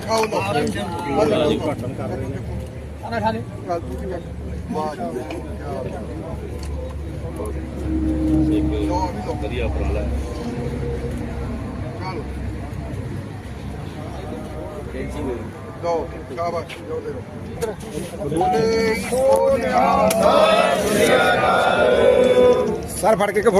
ਖਾਓ ਨਾ ਘਟਨ ਕਰ ਰਹੇ ਨੇ ਅਨਾ ਖਾ ਲੈ ਵਾਹ ਜੀ ਵਧੀਆ ਉਪਰਾਲਾ ਹੈ ਚਲੋ ਸ਼ਾਬਾਸ਼ ਜੋ ਦੇ ਬੋਲੇ ਸੋਨਿਆ ਸਰ ਫੜ ਕੇ ਕਿ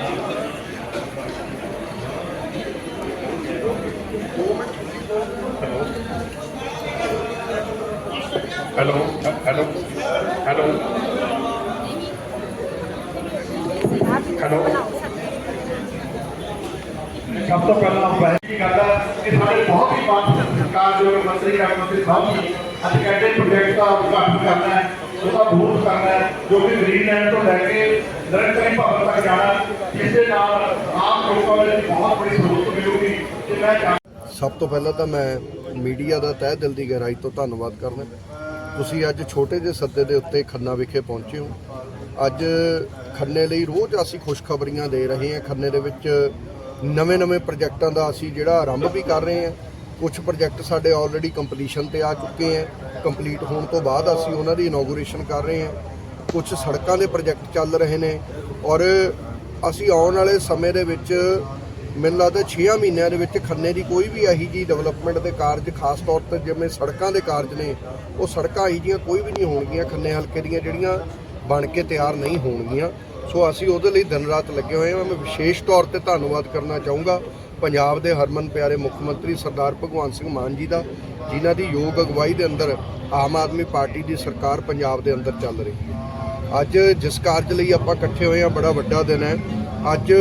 ਹੈਲੋ ਹੈਲੋ ਹੈਲੋ ਹੈਲੋ ਸਭ ਤੋਂ ਪਹਿਲਾਂ ਪਹਿਲੀ ਗੱਲ ਹੈ ਕਿ ਸਾਡੇ ਬਹੁਤ ਹੀ ਮਾਨ ਸਰਕਾਰ ਜੋ ਮੰਤਰੀ ਰਾਜ ਮੰਤਰੀ ਸਾਹਿਬ ਨੇ ਅੱਜ ਕਹਿੰਦੇ ਪ੍ਰੋਜੈਕਟ ਦਾ ਉਦਘਾਟਨ ਕਰਨਾ ਹੈ ਉਹਦਾ ਬੂਥ ਕਰਨਾ ਹੈ ਜੋ ਕਿ ਗ੍ਰੀਨਲੈਂਡ ਤੋਂ ਲੈ ਕੇ ਨਿਰੰਤਰੀ ਭਵਨ ਤੱਕ ਜਾਣਾ ਜਿਸ ਦੇ ਨਾਲ ਆਮ ਲੋਕਾਂ ਨੂੰ ਬਹੁਤ ਬੜੀ ਸਹੂਲਤ ਮਿਲੂਗੀ ਤੇ ਮੈਂ ਚਾਹੁੰਦਾ ਸਭ ਤੋਂ ਪਹਿਲਾਂ ਤਾਂ ਮੈਂ ਮੀਡੀਆ ਦਾ ਤਹਿ ਦਿਲ ਦੀ ਗਹਿਰਾਈ ਤੋਂ ਧੰਨਵਾਦ ਕਰਦਾ। ਤੁਸੀਂ ਅੱਜ ਛੋਟੇ ਜਿਹੇ ਸੱਦੇ ਦੇ ਉੱਤੇ ਖੰਨਾ ਵਿਖੇ ਪਹੁੰਚੇ ਹੋ। ਅੱਜ ਖੰਨੇ ਲਈ ਰੋਜ਼ ਅਸੀਂ ਖੁਸ਼ਖਬਰੀਆਂ ਦੇ ਰਹੇ ਹਾਂ। ਖੰਨੇ ਦੇ ਵਿੱਚ ਨਵੇਂ-ਨਵੇਂ ਪ੍ਰੋਜੈਕਟਾਂ ਦਾ ਅਸੀਂ ਜਿਹੜਾ ਆਰੰਭ ਵੀ ਕਰ ਰਹੇ ਹਾਂ। ਕੁਝ ਪ੍ਰੋਜੈਕਟ ਸਾਡੇ ਆਲਰੇਡੀ ਕੰਪਲੀਸ਼ਨ ਤੇ ਆ ਚੁੱਕੇ ਹੈ। ਕੰਪਲੀਟ ਹੋਣ ਤੋਂ ਬਾਅਦ ਅਸੀਂ ਉਹਨਾਂ ਦੀ ਇਨੋਗੂਰੇਸ਼ਨ ਕਰ ਰਹੇ ਹਾਂ। ਕੁਝ ਸੜਕਾਂ ਦੇ ਪ੍ਰੋਜੈਕਟ ਚੱਲ ਰਹੇ ਨੇ। ਔਰ ਅਸੀਂ ਆਉਣ ਵਾਲੇ ਸਮੇਂ ਦੇ ਵਿੱਚ ਮੈਨੂੰ ਲੱਗਦਾ 6 ਮਹੀਨਿਆਂ ਦੇ ਵਿੱਚ ਖੰਨੇ ਦੀ ਕੋਈ ਵੀ ਇਹੀ ਜੀ ਡਿਵੈਲਪਮੈਂਟ ਦੇ ਕਾਰਜ, ਖਾਸ ਤੌਰ ਤੇ ਜਿਵੇਂ ਸੜਕਾਂ ਦੇ ਕਾਰਜ ਨੇ, ਉਹ ਸੜਕਾਂ ਇਹੀ ਜੀਆਂ ਕੋਈ ਵੀ ਨਹੀਂ ਹੋਣਗੀਆਂ, ਖੰਨੇ ਹਲਕੇ ਦੀਆਂ ਜਿਹੜੀਆਂ ਬਣ ਕੇ ਤਿਆਰ ਨਹੀਂ ਹੋਣਗੀਆਂ। ਸੋ ਅਸੀਂ ਉਹਦੇ ਲਈ ਦਿਨ ਰਾਤ ਲੱਗੇ ਹੋਏ ਹਾਂ। ਮੈਂ ਵਿਸ਼ੇਸ਼ ਤੌਰ ਤੇ ਧੰਨਵਾਦ ਕਰਨਾ ਚਾਹੂੰਗਾ ਪੰਜਾਬ ਦੇ ਹਰਮਨ ਪਿਆਰੇ ਮੁੱਖ ਮੰਤਰੀ ਸਰਦਾਰ ਭਗਵੰਤ ਸਿੰਘ ਮਾਨ ਜੀ ਦਾ, ਜਿਨ੍ਹਾਂ ਦੀ ਯੋਗ ਅਗਵਾਈ ਦੇ ਅੰਦਰ ਆਮ ਆਦਮੀ ਪਾਰਟੀ ਦੀ ਸਰਕਾਰ ਪੰਜਾਬ ਦੇ ਅੰਦਰ ਚੱਲ ਰਹੀ ਹੈ। ਅੱਜ ਜਿਸ ਕਾਰਜ ਲਈ ਆਪਾਂ ਇਕੱਠੇ ਹੋਏ ਆ ਬੜਾ ਵੱਡਾ ਦਿਨ ਹੈ। ਅੱਜ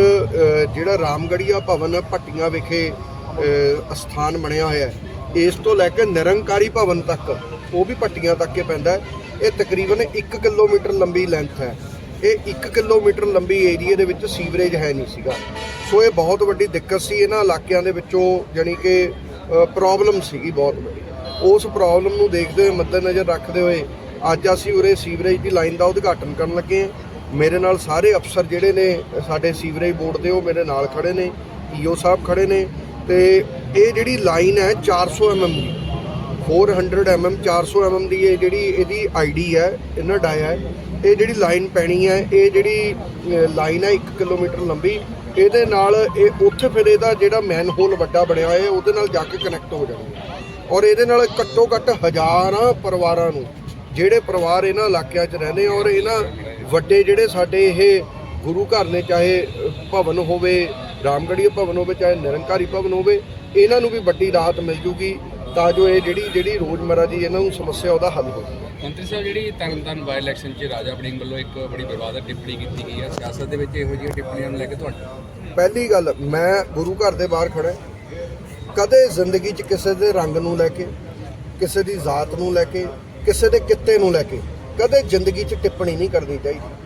ਜਿਹੜਾ ਰਾਮਗੜੀਆ ਭਵਨ ਭੱਟੀਆਂ ਵਿਖੇ ਅ, ਅਸਥਾਨ ਬਣਿਆ ਹੋਇਆ ਹੈ। ਇਸ ਤੋਂ ਲੈ ਕੇ ਨਿਰੰਕਾਰੀ ਭਵਨ ਤੱਕ ਉਹ ਵੀ ਭੱਟੀਆਂ ਤੱਕ ਹੀ ਪੈਂਦਾ ਇਹ ਤਕਰੀਬਨ 1 ਕਿਲੋਮੀਟਰ ਲੰਬੀ ਲੈਂਥ ਹੈ। ਇਹ 1 ਕਿਲੋਮੀਟਰ ਲੰਬੀ ਏਰੀਆ ਦੇ ਵਿੱਚ ਸੀਵਰੇਜ ਹੈ ਨਹੀਂ ਸੀਗਾ। ਸੋ ਇਹ ਬਹੁਤ ਵੱਡੀ ਦਿੱਕਤ ਸੀ। ਇਹਨਾਂ ਇਲਾਕਿਆਂ ਦੇ ਵਿੱਚੋਂ ਜਾਣੀ ਕਿ ਪ੍ਰੋਬਲਮ ਸੀਗੀ ਬਹੁਤ ਵੱਡੀ। ਉਸ ਪ੍ਰੋਬਲਮ ਨੂੰ ਦੇਖਦੇ ਹੋਏ ਮੱਦੇਨਜ਼ਰ ਰੱਖਦੇ ਹੋਏ ਅੱਜ ਅਸੀਂ ਉਰੇ ਸੀਵਰੇਜ ਦੀ ਲਾਈਨ ਦਾ ਉਦਘਾਟਨ ਕਰਨ ਲੱਗੇ ਹਾਂ। ਮੇਰੇ ਨਾਲ ਸਾਰੇ ਅਫਸਰ ਜਿਹੜੇ ਨੇ, ਸਾਡੇ ਸੀਵਰੇਜ ਬੋਰਡ ਦੇ ਉਹ ਮੇਰੇ ਨਾਲ ਖੜੇ ਨੇ, ਈਓ ਸਾਹਿਬ ਖੜੇ ਨੇ, ਤੇ ਇਹ ਜਿਹੜੀ ਲਾਈਨ ਹੈ 400 mm ਦੀ 400 mm 400 mm ਦੀ ਇਹ ਜਿਹੜੀ ਇਹਦੀ ਆਈਡੀ ਹੈ ਇਹਨਾਂ ਡਾਇਆ ਹੈ, ਇਹ ਜਿਹੜੀ ਲਾਈਨ ਪੈਣੀ ਹੈ, ਇਹ ਜਿਹੜੀ ਲਾਈਨ ਹੈ 1 ਕਿਲੋਮੀਟਰ ਲੰਬੀ, ਇਹਦੇ ਨਾਲ ਇਹ ਉੱਥੇ ਫਿਰ ਇਹਦਾ ਜਿਹੜਾ ਮੈਨ ਹੋਲ ਵੱਡਾ ਬਣਿਆ ਹੋਇਆ ਹੈ ਉਹਦੇ ਨਾਲ ਜਾ ਕੇ ਕਨੈਕਟ ਹੋ ਜਾਣਾ। ਔਰ ਇਹਦੇ ਨਾਲ ਘੱਟੋ ਘੱਟ ਹਜ਼ਾਰਾਂ ਪਰਿਵਾਰਾਂ ਨੂੰ, ਜਿਹੜੇ ਪਰਿਵਾਰ ਇਹਨਾਂ ਇਲਾਕਿਆਂ 'ਚ ਰਹਿੰਦੇ ਔਰ ਇਹਨਾਂ ਵੱਡੇ ਜਿਹੜੇ ਸਾਡੇ ਇਹ ਗੁਰੂ ਘਰ ਨੇ ਚਾਹੇ ਭਵਨ ਹੋਵੇ ਰਾਮਗੜੀਆ ਭਵਨ ਹੋਵੇ ਚਾਹੇ ਨਿਰੰਕਾਰੀ ਭਵਨ ਹੋਵੇ ਇਹਨਾਂ ਨੂੰ ਵੀ ਵੱਡੀ ਰਾਹਤ ਮਿਲ ਜੂਗੀ ਤਾਂ ਜੋ ਇਹ ਜਿਹੜੀ ਜਿਹੜੀ ਰੋਜ਼ਮਰਰਾ ਦੀ ਇਹਨਾਂ ਨੂੰ ਸਮੱਸਿਆ ਉਹਦਾ ਹੱਲ ਹੋ ਜਾਵੇ ਮੰਤਰੀ ਸਾਹਿਬ ਜਿਹੜੀ ਤਰਨਤਾਰਨ ਬਾਈ ਇਲੈਕਸ਼ਨ 'ਚ ਰਾਜਾ ਵੜਿੰਗ ਵੱਲੋਂ ਇੱਕ ਬੜੀ ਵਿਵਾਦਤ ਟਿੱਪਣੀ ਕੀਤੀ ਗਈ ਹੈ ਸਿਆਸਤ ਦੇ ਵਿੱਚ ਇਹੋ ਜਿਹੀਆਂ ਟਿੱਪਣੀਆਂ ਨੂੰ ਲੈ ਕੇ ਤੁਹਾਡਾ? ਪਹਿਲੀ ਗੱਲ ਮੈਂ ਗੁਰੂ ਘਰ ਦੇ ਬਾਹਰ ਖੜਾ ਕਦੇ ਜ਼ਿੰਦਗੀ 'ਚ ਕਿਸੇ ਦੇ ਰੰਗ ਨੂੰ ਲੈ ਕੇ ਕਿਸੇ ਦੀ ਜ਼ਾਤ ਨੂੰ ਲੈ ਕੇ ਕਿਸੇ ਦੇ ਕਿੱਤੇ ਨੂੰ ਲੈ ਕੇ ਕਦੇ ਜ਼ਿੰਦਗੀ 'ਚ ਟਿੱਪਣੀ ਨਹੀਂ ਕਰਨੀ ਚਾਹੀਦੀ।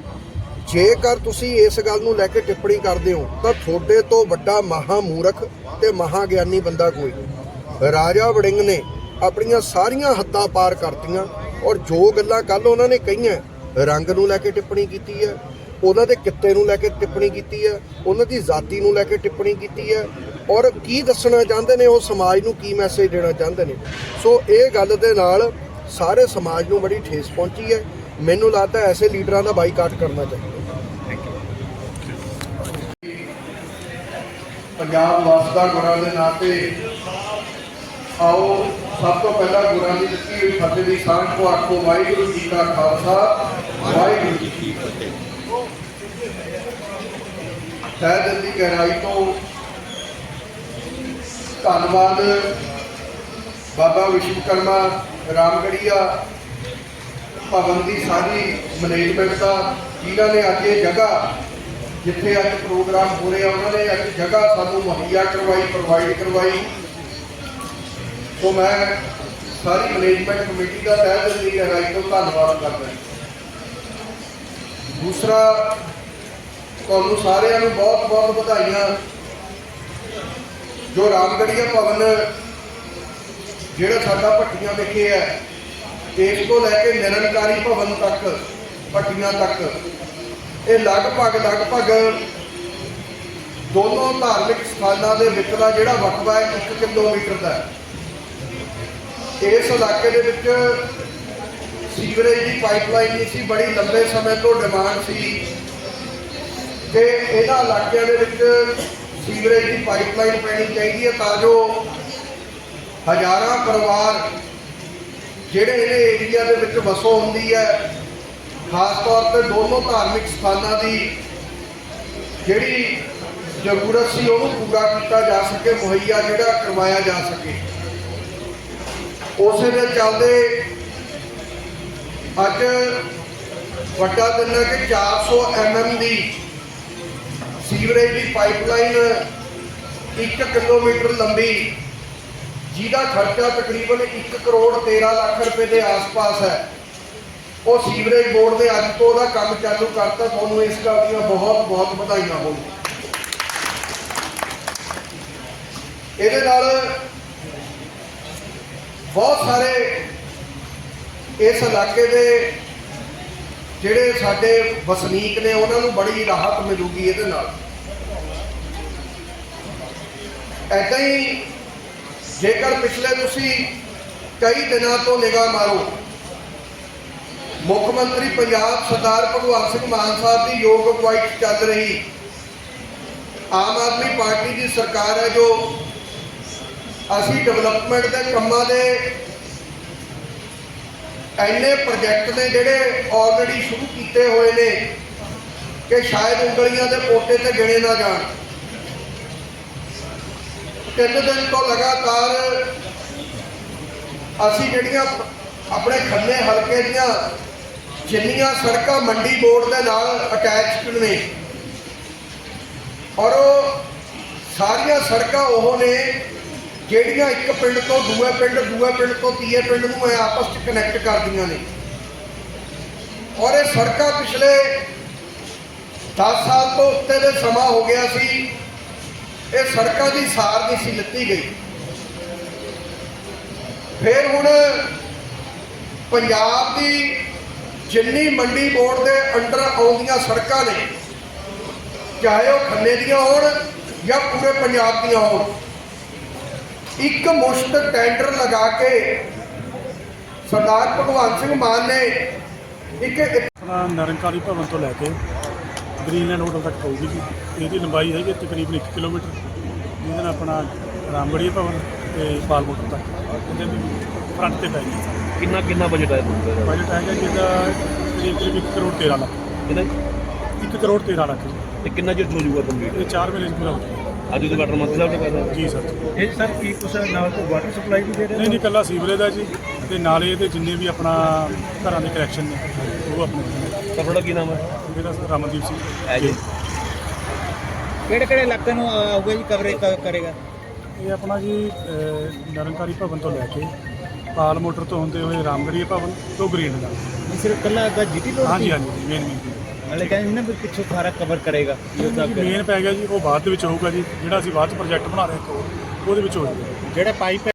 ਜੇਕਰ ਤੁਸੀਂ ਇਸ ਗੱਲ ਨੂੰ ਲੈ ਕੇ ਟਿੱਪਣੀ ਕਰਦੇ ਹੋ, ਤਾਂ ਤੁਹਾਡੇ ਤੋਂ ਵੱਡਾ ਮਹਾ ਮੂਰਖ ਤੇ ਮਹਾ ਗਿਆਨੀ ਬੰਦਾ ਕੋਈ ਨਹੀਂ। ਰਾਜਾ ਵੜਿੰਗ ਨੇ ਆਪਣੀਆਂ ਸਾਰੀਆਂ ਹੱਦਾਂ ਪਾਰ ਕਰਤੀਆਂ ਔਰ ਜੋ ਗੱਲਾਂ ਕੱਲ ਉਹਨਾਂ ਨੇ ਕਹੀਆਂ, ਰੰਗ ਨੂੰ ਲੈ ਕੇ ਟਿੱਪਣੀ ਕੀਤੀ ਹੈ, ਉਹਨਾਂ ਦੇ ਕਿੱਤੇ ਨੂੰ ਲੈ ਕੇ ਟਿੱਪਣੀ ਕੀਤੀ ਹੈ, ਉਹਨਾਂ ਦੀ ਜ਼ਾਤੀ ਨੂੰ ਲੈ ਕੇ ਟਿੱਪਣੀ ਕੀਤੀ ਹੈ ਔਰ ਕੀ ਦੱਸਣਾ ਚਾਹੁੰਦੇ ਨੇ, ਉਹ ਸਮਾਜ ਨੂੰ ਕੀ ਮੈਸੇਜ ਦੇਣਾ ਚਾਹੁੰਦੇ ਨੇ। ਸੋ ਇਹ ਗੱਲ ਦੇ ਨਾਲ ਸਾਰੇ ਸਮਾਜ ਨੂੰ ਬੜੀ ਠੇਸ ਪਹੁੰਚੀ ਹੈ। ਮੈਨੂੰ ਲੱਗਦਾ ਐਸੇ ਲੀਡਰਾਂ ਦਾ ਬਾਈਕਾਟ ਕਰਨਾ ਚਾਹੀਦਾ। ਪੰਜਾਬ ਵਾਸਤਾ ਗੁਰਾਂ ਦੇ ਨਾਤੇ ਆਓ ਸਭ ਤੋਂ ਪਹਿਲਾਂ ਗੁਰਾਂ ਦੀ ਦਿੱਤੀ ਹੋਈ ਫਤਿਹ ਦੀ ਸਾਂਝ ਕੋ ਆਖੋ ਵਾਹਿਗੁਰੂ ਜੀ ਕਾ ਖਾਲਸਾ ਵਾਹਿਗੁਰੂ ਜੀ ਕੀ ਫਤਿਹ। ਤਹਿ ਦੀ ਗਹਿਰਾਈ ਤੋਂ ਧੰਨਵਾਦ ਬਾਬਾ ਵਿਸ਼ਵਕਰਮਾ ਰਾਮਗੜੀਆ ਭਵਨ ਦੀ ਸਾਰੀ ਮੈਨੇਜਮੈਂਟ ਦਾ ਜਿਨ੍ਹਾਂ ਨੇ ਅੱਜ ਇਹ ਜਗ੍ਹਾ ਜਿੱਥੇ ਅੱਜ ਪ੍ਰੋਗਰਾਮ ਹੋ ਰਿਹਾ, ਉਹਨਾਂ ਨੇ ਅੱਜ ਜਗ੍ਹਾ ਸਾਨੂੰ ਮੁਹੱਈਆ ਕਰਵਾਈ ਪ੍ਰੋਵਾਈਡ ਕਰਵਾਈ। ਸੋ ਮੈਂ ਸਾਰੀ ਮੈਨੇਜਮੈਂਟ ਕਮੇਟੀ ਦਾ ਤਹਿ ਦਿਲ ਦੀ ਗਹਿਰਾਈ ਤੋਂ ਧੰਨਵਾਦ ਕਰਦਾ ਦੂਸਰਾ, ਤੁਹਾਨੂੰ ਸਾਰਿਆਂ ਨੂੰ ਬਹੁਤ ਬਹੁਤ ਵਧਾਈਆਂ। ਜੋ ਰਾਮਗੜੀਆ ਭਵਨ ਜਿਹੜਾ ਸਾਡਾ ਭੱਟੀਆਂ ਵਿਖੇ ਹੈ ਇਸ ਤੋਂ ਲੈ ਕੇ ਨਿਰੰਕਾਰੀ ਭਵਨ ਤੱਕ, ਭੱਟੀਆਂ ਤੱਕ, ਇਹ ਲਗਭਗ ਲਗਭਗ ਦੋਨੋਂ ਧਾਰਮਿਕ ਸਥਾਨਾਂ ਦੇ ਵਿੱਚ ਦਾ ਜਿਹੜਾ ਵਕਫਾ ਹੈ 1 ਕਿਲੋਮੀਟਰ ਦਾ ਇਸ ਇਲਾਕੇ ਦੇ ਵਿੱਚ ਸੀਵਰੇਜ ਦੀ ਪਾਈਪਲਾਈਨ ਨਹੀਂ ਸੀ, ਬੜੀ ਲੰਬੇ ਸਮੇਂ ਤੋਂ ਡਿਮਾਂਡ ਸੀ। ਕਿ ਇਹਨਾਂ ਇਲਾਕਿਆਂ ਦੇ ਵਿੱਚ ਸੀਵਰੇਜ ਦੀ ਪਾਈਪਲਾਈਨ ਪੈਣੀ ਚਾਹੀਦੀ ਹੈ ਤਾਂ ਜੋ ਹਜ਼ਾਰਾਂ ਪਰਿਵਾਰ ਜਿਹੜੇ ਇਹਦੇ ਏਰੀਆ ਦੇ ਵਿੱਚ ਵਸੋਂ ਹੁੰਦੀ ਹੈ, ਖਾਸ ਤੌਰ ਤੇ ਦੋਨੋਂ ਧਾਰਮਿਕ ਸਥਾਨਾਂ ਦੀ ਜਿਹੜੀ ਜ਼ਰੂਰਤ ਸੀ ਉਹਨੂੰ ਪੂਰਾ ਕੀਤਾ ਜਾ ਸਕੇ, ਮੁਹੱਈਆ ਜਿਹੜਾ ਕਰਵਾਇਆ ਜਾ ਸਕੇ। ਉਸੇ ਦੇ ਚੱਲਦੇ ਅੱਜ ਵੱਡਾ ਦਿਨ ਹੈ ਕਿ 400 ਐਮਐਮ ਦੀ ਸੀਵਰੇਜ ਦੀ ਪਾਈਪਲਾਈਨ 1 ਕਿਲੋਮੀਟਰ ਲੰਬੀ ਜਿਹਦਾ ਖਰਚਾ ਤਕਰੀਬਨ 1 ਕਰੋੜ 13 ਲੱਖ ਰੁਪਏ ਦੇ ਆਸ-ਪਾਸ ਹੈ, ਉਹ ਸੀਵਰੇਜ ਬੋਰਡ ਦੇ ਅੱਜ ਤੋਂ ਉਹਦਾ ਕੰਮ ਚਾਲੂ ਕਰਤਾ, ਤੁਹਾਨੂੰ ਇਸ ਗੱਲ ਦੀਆਂ ਬਹੁਤ ਬਹੁਤ ਵਧਾਈਆਂ ਹੋਣ ਇਹਦੇ ਨਾਲ ਬਹੁਤ ਸਾਰੇ ਇਸ ਇਲਾਕੇ ਦੇ ਜਿਹੜੇ ਸਾਡੇ ਵਸਨੀਕ ਨੇ, ਉਹਨਾਂ ਨੂੰ ਬੜੀ ਰਾਹਤ ਮਿਲੂਗੀ ਇਹਦੇ ਨਾਲ। ਐਦਾਂ ਹੀ ਜੇਕਰ ਪਿਛਲੇ ਤੁਸੀਂ ਕਈ ਦਿਨਾਂ ਤੋਂ ਨਿਗਾਹ ਮਾਰੋ, ਮੁੱਖ ਮੰਤਰੀ ਪੰਜਾਬ ਸਰਦਾਰ ਭਗਵੰਤ ਸਿੰਘ ਮਾਨ ਸਾਹਿਬ ਦੀ ਯੋਗ ਅਗਵਾਈ 'ਚ ਚੱਲ ਰਹੀ। ਆਮ ਆਦਮੀ ਪਾਰਟੀ ਦੀ ਸਰਕਾਰ ਹੈ ਜੋ ਅਸੀਂ ਡਿਵੈਲਪਮੈਂਟ ਦੇ ਕੰਮਾਂ ਦੇ ਐਨੇ ਪ੍ਰੋਜੈਕਟ ਨੇ ਜਿਹੜੇ ਆਲਰੇਡੀ ਸ਼ੁਰੂ ਕੀਤੇ ਹੋਏ ਨੇ ਕਿ ਸ਼ਾਇਦ ਉਂਗਲੀਆਂ ਦੇ ਪੋਟੇ ਤੇ ਗਿਣੇ ਨਾ ਜਾਣ। ਤਿੰਨ ਦਿਨ ਤੋਂ ਲਗਾਤਾਰ ਅਸੀਂ ਜਿਹੜੀਆਂ ਆਪਣੇ ਖੰਨੇ ਹਲਕੇ ਦੀਆਂ ਜਿੰਨੀਆਂ ਸੜਕਾਂ ਮੰਡੀ ਬੋਰਡ ਦੇ ਨਾਲ ਅਟੈਚਡ ਨੇ, ਔਰ ਉਹ ਸਾਰੀਆਂ ਸੜਕਾਂ ਉਹ ਨੇ ਜਿਹੜੀਆਂ ਇੱਕ ਪਿੰਡ ਤੋਂ ਦੂਏ ਪਿੰਡ ਦੂਏ ਪਿੰਡ ਤੋਂ ਤੀਏ ਪਿੰਡ ਨੂੰ ਇਹ ਆਪਸ ਵਿੱਚ ਕਨੈਕਟ ਕਰਦੀਆਂ ਨੇ। ਔਰ ਇਹ ਸੜਕਾਂ ਪਿਛਲੇ 10 ਸਾਲ ਤੋਂ ਉੱਤੇ ਦੇ ਸਮਾਂ ਹੋ ਗਿਆ ਸੀ। ਇਹ ਸੜਕਾਂ ਦੀ ਸਾਰ ਨਹੀਂ ਸੀ, ਲਿੱਤੀ ਗਈ। ਫਿਰ ਹੁਣ ਪੰਜਾਬ ਦੀ ਜਿੰਨੀ ਮੰਡੀ ਬੋਰਡ ਦੇ ਅੰਡਰ ਆਉਂਦੀਆਂ ਸੜਕਾਂ ਨੇ, ਚਾਹੇ ਉਹ ਖੰਨੇ ਦੀਆਂ ਹੋਣ ਜਾਂ ਪੂਰੇ ਪੰਜਾਬ ਦੀਆਂ ਹੋਣ, ਇੱਕ ਮੁਸ਼ਤ ਟੈਂਡਰ ਲਗਾ ਕੇ ਸਰਦਾਰ ਭਗਵੰਤ ਸਿੰਘ ਮਾਨ ਨੇ ਇੱਕ ਆਪਣਾ ਨਿਰੰਕਾਰੀ ਭਵਨ ਤੋਂ ਲੈ ਕੇ ਗ੍ਰੀਨਲੈਂਡ ਹੋਟਲ ਤੱਕ ਪਊਗੀ ਜੀ ਇਹਦੀ ਲੰਬਾਈ ਹੈਗੀ ਤਕਰੀਬਨ 1 ਕਿਲੋਮੀਟਰ। ਜਿਹਦੇ ਨਾਲ ਆਪਣਾ ਰਾਮਗੜੀਆ ਭਵਨ ਤੇ ਪਾਲਮੋਟਰ ਤੱਕ। ਇਹਦੇ ਵੀ ਫਰੰਟ ਤੇ ਪੈ ਗਈ। ਕਿੰਨਾ ਕਿੰਨਾ ਬਜਟ ਹੈ ਤੁਹਾਡਾ ਬਜਟ ਹੈਗਾ ਜਿਹਦਾ ਕਰੀਬ ਕਰੀਬ 1 ਕਰੋੜ 13 ਲੱਖ। ਕਿੰਨਾ 1 ਕਰੋੜ 13 ਲੱਖ। ਜੀ ਤੇ ਕਿੰਨਾ ਚਿਰ ਹੋ ਜਾਊਗਾ ਕੰਪਲੀਟ ਇਹ 4 ਮਹੀਨੇ 'ਚ ਪੂਰਾ ਹੋ ਜਾਊਗਾ। ਅੱਜ ਉਦਘਾਟਨ ਮੰਤਰੀ ਸਾਹਿਬ ਨੇ ਕਰਨਾ। ਜੀ ਸਰ। ਜੀ। ਇਹ ਸਰ ਕੀ ਕੁਛ ਨਾਲ ਕੋਈ ਵਾਟਰ ਸਪਲਾਈ ਵੀ ਦੇ ਰਹੇ ਨਹੀਂ ਨਹੀਂ ਇਕੱਲਾ ਸੀਵਰੇਜ ਦਾ ਜੀ। ਤੇ ਨਾਲੇ ਇਹਦੇ ਜਿੰਨੇ ਵੀ ਆਪਣਾ ਘਰਾਂ ਦੇ ਕਨੈਕਸ਼ਨ ਨੇ ਉਹ ਆਪਣੇ ਤਾਂ ਤੁਹਾਡਾ ਕੀ ਨਾਮ ਹੈ? ਇਹਦਾ ਰਮਨਦੀਪ ਸਿੰਘ। ਹੈ ਜੀ। ਕਿਹੜੇ ਕਿਹੜੇ ਇਲਾਕੇ ਨੂੰ ਆਊਗਾ ਜੀ ਕਵਰੇਜ ਕਰੇਗਾ? ਇਹ ਆਪਣਾ ਜੀ ਅਹ, ਨਿਰੰਕਾਰੀ ਭਵਨ ਤੋਂ ਲੈ ਕੇ ਪਾਲ ਮੋਟਰ ਤੋਂ ਹੁੰਦੇ ਹੋਏ ਰਾਮਗੜੀਆ ਭਵਨ ਤੋਂ ਗ੍ਰੀਨ ਦਾ ਸਿਰਫ ਕੱਲਾ ਦਾ ਜੀਟੀ ਲੋਡ ਹਾਂਜੀ ਹਾਂਜੀ ਮੇਨ ਮੇਨ ਹਲੇ ਕਹਿੰਦੇ ਨਾ ਵੀ ਪਿੱਛੋਂ ਸਾਰਾ ਕਵਰ ਕਰੇਗਾ ਮੇਨ ਪੈ ਗਿਆ ਜੀ ਉਹ ਬਾਅਦ ਦੇ ਵਿੱਚ ਹੋਊਗਾ ਜੀ ਜਿਹੜਾ ਅਸੀਂ ਬਾਅਦ ਚ ਪ੍ਰੋਜੈਕਟ ਬਣਾ ਰਹੇ ਹਾਂ ਇੱਕ ਹੋਰ, ਉਹਦੇ ਵਿੱਚ ਹੋ ਜਾਊਗਾ। ਜਿਹੜਾ ਪਾਈਪ